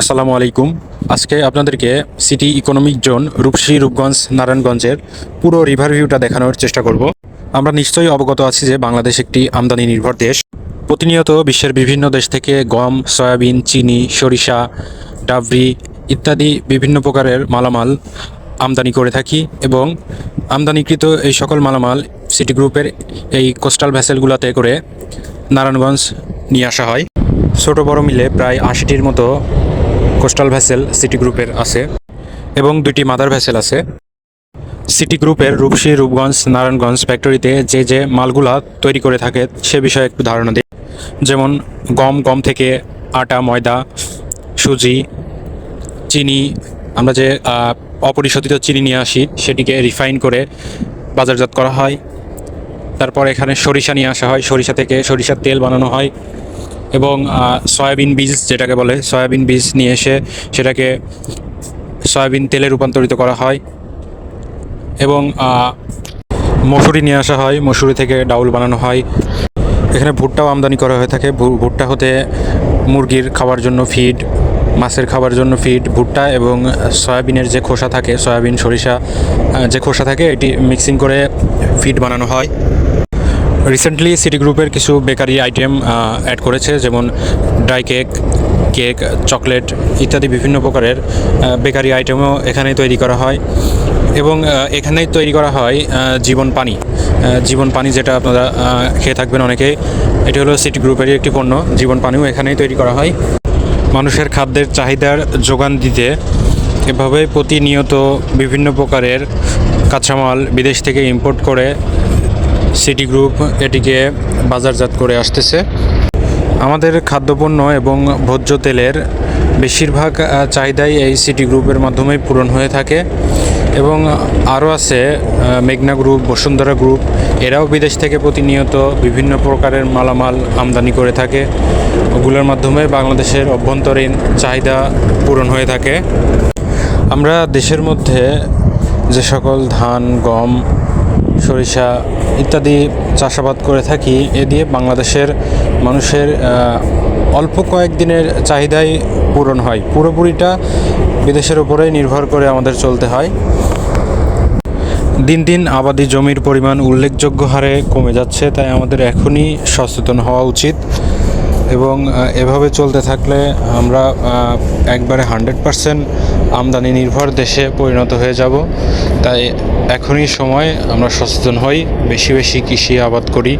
আসসালামু আলাইকুম। আজকে আপনাদেরকে city economic zone Rupshi Rupganj নারায়ণগঞ্জের পুরো রিভার ভিউটা দেখানোর চেষ্টা করব। আমরা নিশ্চয়ই অবগত আছি যে বাংলাদেশ একটি আমদানি নির্ভর দেশ। প্রতিনিয়ত বিশ্বের বিভিন্ন দেশ থেকে গম, সয়াবিন, চিনি, সরিষা, ডাবরি ইত্যাদি বিভিন্ন প্রকারের মালামাল আমদানি করে থাকি এবং আমদানিকৃত এই সকল মালামাল সিটি গ্রুপের এই কোস্টাল ভ্যাসেলগুলোতে করে নারায়ণগঞ্জ নিয়ে আসা হয়। ছোট বড় মিলে প্রায় আশিটির মতো কোস্টাল ভ্যাসেল সিটি গ্রুপের আছে এবং দুটি মাদার ভ্যাসেল আছে। সিটি গ্রুপের রূপসী রূপগঞ্জ নারায়ণগঞ্জ ফ্যাক্টরিতে যে যে মালগুলা তৈরি করে থাকে, সে বিষয়ে একটু ধারণা দিই। যেমন গম গম থেকে আটা, ময়দা, সুজি, চিনি, আমরা যে অপরিশোধিত চিনি নিয়ে আসি, সেটিকে রিফাইন করে বাজারজাত করা হয়। তারপর এখানে সরিষা নিয়ে আসা হয়, সরিষা থেকে সরিষার তেল বানানো হয়। এবং সয়াবিন বীজ যেটাকে বলে, সয়াবিন বীজ নিয়ে এসে সেটাকে সয়াবিন তেলে রূপান্তরিত করা হয় এবং মসুরি নিয়ে আসা হয়। মসুরি থেকে ডাউল বানানো হয়। এখানে ভুট্টাও আমদানি করা হয়ে থাকে। ভুট্টা হতে মুরগির খাওয়ার জন্য ফিড মাছের খাবার জন্য ফিড ভুট্টা এবং সয়াবিনের যে খোসা থাকে, সয়াবিন, সরিষা যে খোসা থাকে, এটি মিক্সিং করে ফিড বানানো হয়। রিসেন্টলি সিটি গ্রুপের কিছু বেকারি আইটেম অ্যাড করেছে, যেমন ড্রাই কেক কেক চকলেট ইত্যাদি বিভিন্ন প্রকারের বেকারি আইটেমও এখানে তৈরি করা হয়। এবং এখানেই তৈরি করা হয় জীবন পানি। জীবন পানি যেটা আপনারা খেয়ে থাকবেন অনেকেই, এটি হলো সিটি গ্রুপেরই একটি পণ্য। জীবন পানিও এখানেই তৈরি করা হয়। মানুষের খাদ্যের চাহিদার যোগান দিতে এভাবে প্রতিনিয়ত বিভিন্ন প্রকারের কাঁচামাল বিদেশ থেকে ইম্পোর্ট করে সিটি গ্রুপ এটিকে বাজারজাত করে আসতেছে। আমাদের খাদ্যপণ্য এবং ভোজ্য তেলের বেশিরভাগ চাহিদাই এই সিটি গ্রুপের মাধ্যমেই পূরণ হয়ে থাকে এবং আরও আছে মেঘনা গ্রুপ, বসুন্ধরা গ্রুপ, এরাও বিদেশ থেকে প্রতিনিয়ত বিভিন্ন প্রকারের মালামাল আমদানি করে থাকে। ওগুলোর মাধ্যমে বাংলাদেশের অভ্যন্তরীণ চাহিদা পূরণ হয়ে থাকে। আমরা দেশের মধ্যে যে সকল ধান, গম সরিষা ইত্যাদি চাষাবাদ করে থাকি, এ দিয়ে বাংলাদেশের মানুষের অল্প কয়েকদিনের চাহিদাই পূরণ হয়। পুরোপুরিটা বিদেশের উপরেই নির্ভর করে আমাদের চলতে হয়। দিন দিন আবাদি জমির পরিমাণ উল্লেখযোগ্য হারে কমে যাচ্ছে, তাই আমাদের এখনই সচেতন হওয়া উচিত। এবং এভাবে চলতে থাকলে আমরা একবারে হান্ড্রেড পারসেন্ট আমদানি নির্ভর দেশে পরিণত হয়ে যাব। তাই এখনই সময় আমরা সচেতন হই, বেশি বেশি কৃষি আবাদ করি।